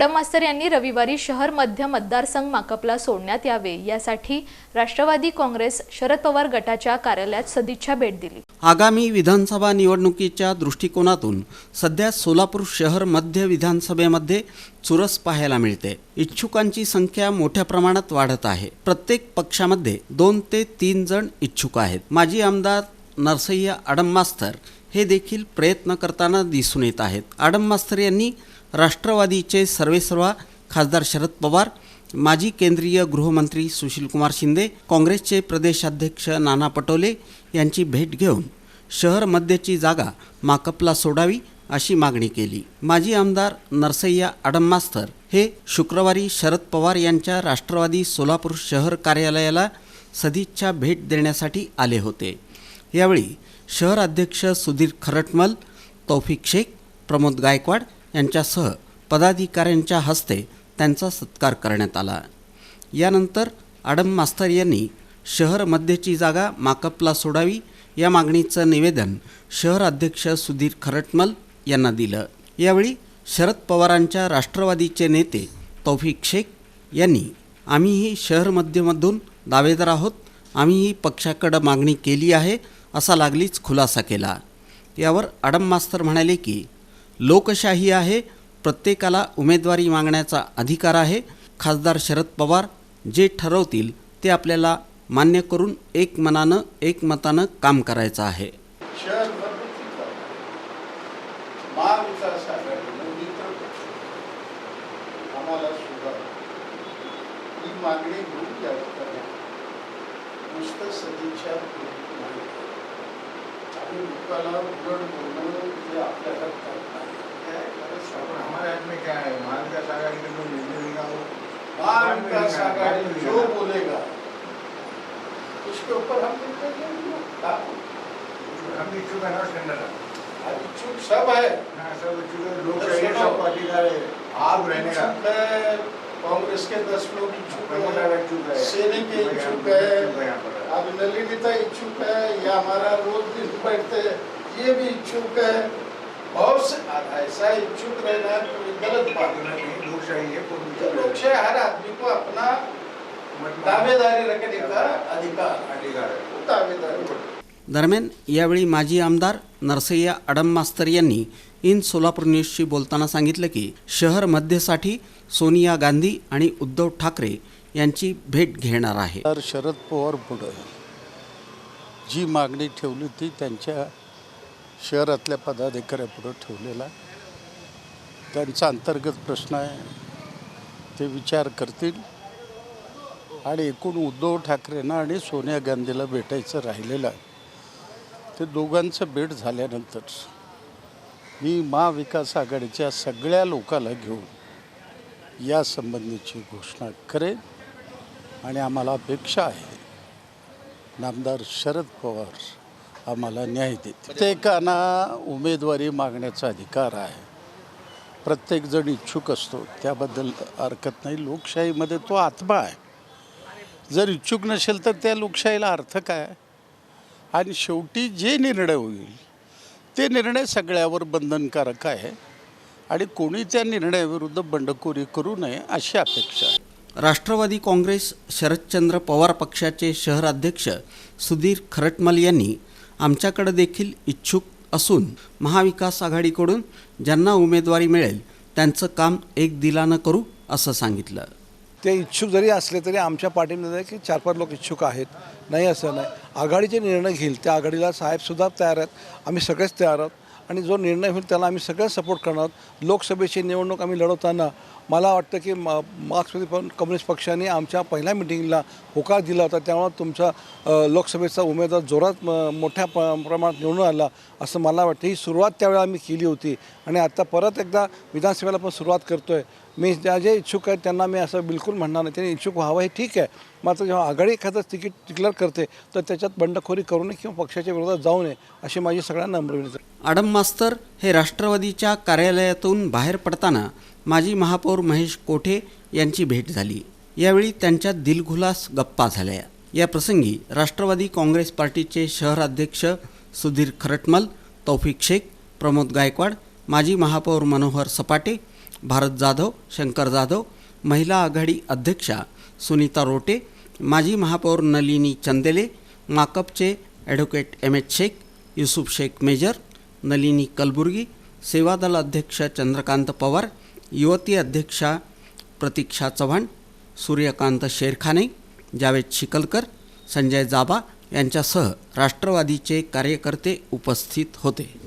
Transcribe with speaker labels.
Speaker 1: आडम मास्तर यांनी रविवारी शहर मध्य मतदारसंघ माकपला सोडण्यात यावे यासाठी राष्ट्रवादी काँग्रेस शरद पवार गटाच्या कार्यालयात सदिच्छा भेट दिली.
Speaker 2: आगामी विधानसभा निवडणुकीच्या दृष्टिकोनातून सध्या सोलापूर शहर मध्य विधानसभेमध्ये चुरस पाहायला मिळते. इच्छुकांची संख्या मोठ्या प्रमाणात वाढत आहे. प्रत्येक पक्षामध्ये दोन ते तीन जण इच्छुक आहेत. माजी आमदार नरसय्या आडम मास्तर हे देखील प्रयत्न करताना दिसून येत आहेत. आडम मास्तर यांनी राष्ट्रवादीचे सर्वेसर्वा खासदार शरद पवार माजी केंद्रीय गृहमंत्री सुशीलकुमार शिंदे काँग्रेसचे प्रदेशाध्यक्ष नाना पटोले यांची भेट घेऊन शहर मध्यची जागा माकपला सोडावी अशी मागणी केली. माजी आमदार नरसय्या आडम मास्तर हे शुक्रवारी शरद पवार यांच्या राष्ट्रवादी सोलापूर शहर कार्यालयाला सदिच्छा भेट देण्यासाठी आले होते. यावेळी शहर अध्यक्ष सुधीर खरटमल तौफिक शेख प्रमोद गायकवाड यांच्यासह पदाधिकाऱ्यांच्या हस्ते त्यांचा सत्कार करण्यात आला. यानंतर आडम मास्तर यांनी शहर मध्यची जागा माकपला सोडावी या मागणीचं निवेदन शहर अध्यक्ष सुधीर खरटमल यांना दिलं. यावेळी शरद पवारांच्या राष्ट्रवादीचे नेते तौफिक शेख यांनी आम्हीही शहर मध्यमधून दावेदार आहोत. आम्हीही पक्षाकडं मागणी केली आहे असा लागलीच खुलासा केला. यावर आडम मास्तर म्हणाले की लोकशाही आहे प्रत्येकाला उमेदवारी मागण्याचा अधिकार आहे. खासदार शरद पवार जे ठरवतील ते आपल्याला मान्य करून एक मनानं एकमतानं काम करायचं आहे.
Speaker 3: शहर भरपूर महाविकास आघाडीनं मित्र पक्ष आम्हाला सुद्धा ही मागणी उलट बोलणं आपल्या हातात नाही
Speaker 4: हमारे हाथ में क्या है? महाविकास आघाड़ी के कोई निर्णय लेगा वो
Speaker 3: महाविकास आघाड़ी जो बोलेगा उसके ऊपर हम निर्णय लेंगे हाँ,
Speaker 4: हम इच्छुक है ना टेंडर
Speaker 3: अब इच्छुक सब है।
Speaker 4: सब इच्छुक लोग सब है
Speaker 3: आप
Speaker 4: रहने का।
Speaker 3: कांग्रेस के दस लोग इच्छुक है सेने के इच्छुक है। नलिनीता इच्छुक है या हमारा रोज दिन बैठते हैं ये भी इच्छुक है बहुत से ऐसा इच्छुक रहना कोई गलत बात नहीं
Speaker 4: लोकशाही है
Speaker 3: से हर आदमी को अपना दावेदारी रखने का अधिकार।
Speaker 4: अधिकार है
Speaker 3: दावेदारी
Speaker 2: दरम्यान यावेळी माजी आमदार नरसय्या आडम मास्तर यांनी इन सोलापूर न्यूजशी बोलताना सांगितलं की शहर मध्यसाठी सोनिया गांधी आणि उद्धव ठाकरे यांची भेट घेणार आहे.
Speaker 5: तर शरद पवार पुढं जी मागणी ठेवली होती त्यांच्या शहरातल्या पदाधिकाऱ्यापुढं ठेवलेला त्यांचा अंतर्गत प्रश्न आहे. ते विचार करतील. आणि एकूण उद्धव ठाकरेंना आणि सोनिया गांधीला भेटायचं राहिलेलं आहे. ते दोघांचं भेट झाल्यानंतर मी महाविकास आघाडीच्या सगळ्या लोकाला घेऊन या संबंधीची घोषणा करेन. आणि आम्हाला अपेक्षा आहे नामदार शरद पवार आम्हाला न्याय देतील. प्रत्येकांना उमेदवारी मागण्याचा अधिकार आहे. प्रत्येकजण इच्छुक असतो त्याबद्दल हरकत नाही. लोकशाहीमध्ये तो आत्मा आहे. जर इच्छुक नसेल तर त्या लोकशाहीला अर्थ काय? आणि शेवटी जे निर्णय होईल ते निर्णय सगळ्यावर बंधनकारक आहे. आणि कोणी त्या निर्णयाविरुद्ध बंडखोरी करू नये अशी अपेक्षा आहे.
Speaker 2: राष्ट्रवादी काँग्रेस शरदचंद्र पवार पक्षाचे शहर अध्यक्ष सुधीर खरटमल यांनी आमच्याकडे देखील इच्छुक असून महाविकास आघाडीकडून ज्यांना उमेदवारी मिळेल त्यांचं काम एक दिलानं करू असं सांगितलं.
Speaker 6: ते इच्छुक जरी असले तरी आमच्या पार्टीमध्ये की चार पाच लोक इच्छुक आहेत. नाही असं नाही. आघाडीचे निर्णय घेईल. त्या आघाडीला साहेबसुद्धा तयार आहेत. आम्ही सगळेच तयार आहोत. आणि जो निर्णय होईल त्याला आम्ही सगळे सपोर्ट करणार आहोत. लोकसभेची निवडणूक आम्ही लढवताना मला वाटतं की मा मार्क्सवादी पण कम्युनिस्ट पक्षाने आमच्या पहिल्या मिटिंगला होकार दिला होता. त्यामुळे तुमचा लोकसभेचा उमेदवार जोरात मोठ्या प प्रमाणात निवडून आला असं मला वाटतं. ही सुरुवात त्यावेळेला आम्ही केली होती. आणि आता परत एकदा विधानसभेला पण सुरुवात करतो आहे मी ज्या जे इच्छुक आहेत त्यांना मी असं बिलकुल म्हणणार नाही. त्यांनी इच्छुक व्हावं हे ठीक आहे. मात्र जेव्हा आघाडी एखादं तिकीट डिक्लेअर करते तर त्याच्यात बंडखोरी करू नये किंवा पक्षाच्या विरोधात जाऊ नये अशी माझी सगळ्यांना नम्र विनंती
Speaker 2: आडम मास्तर हे राष्ट्रवादीच्या कार्यालयातून बाहेर पडताना माजी महापौर महेश कोठे यांची भेट झाली. यावेळी त्यांच्या दिलखुलास गप्पा झाल्या. या प्रसंगी राष्ट्रवादी काँग्रेस पार्टीचे शहराध्यक्ष सुधीर खरटमल तौफिक शेख प्रमोद गायकवाड माजी महापौर मनोहर सपाटे भारत जाधव शंकर जाधव महिला आघाडी अध्यक्षा सुनीता रोटे माजी महापौर Nalini Chandele माकपचे advocate M H Shaikh Yusuf Shaikh major Nalini Kalburgi Sevadal अध्यक्ष चंद्रकांत पवार युवती अध्यक्षा प्रतीक्षा चव्हाण सूर्यकांत शेरखाने जावेद शिकलकर संजय जाबा यांच्यासह राष्ट्रवादीचे कार्यकर्ते उपस्थित होते.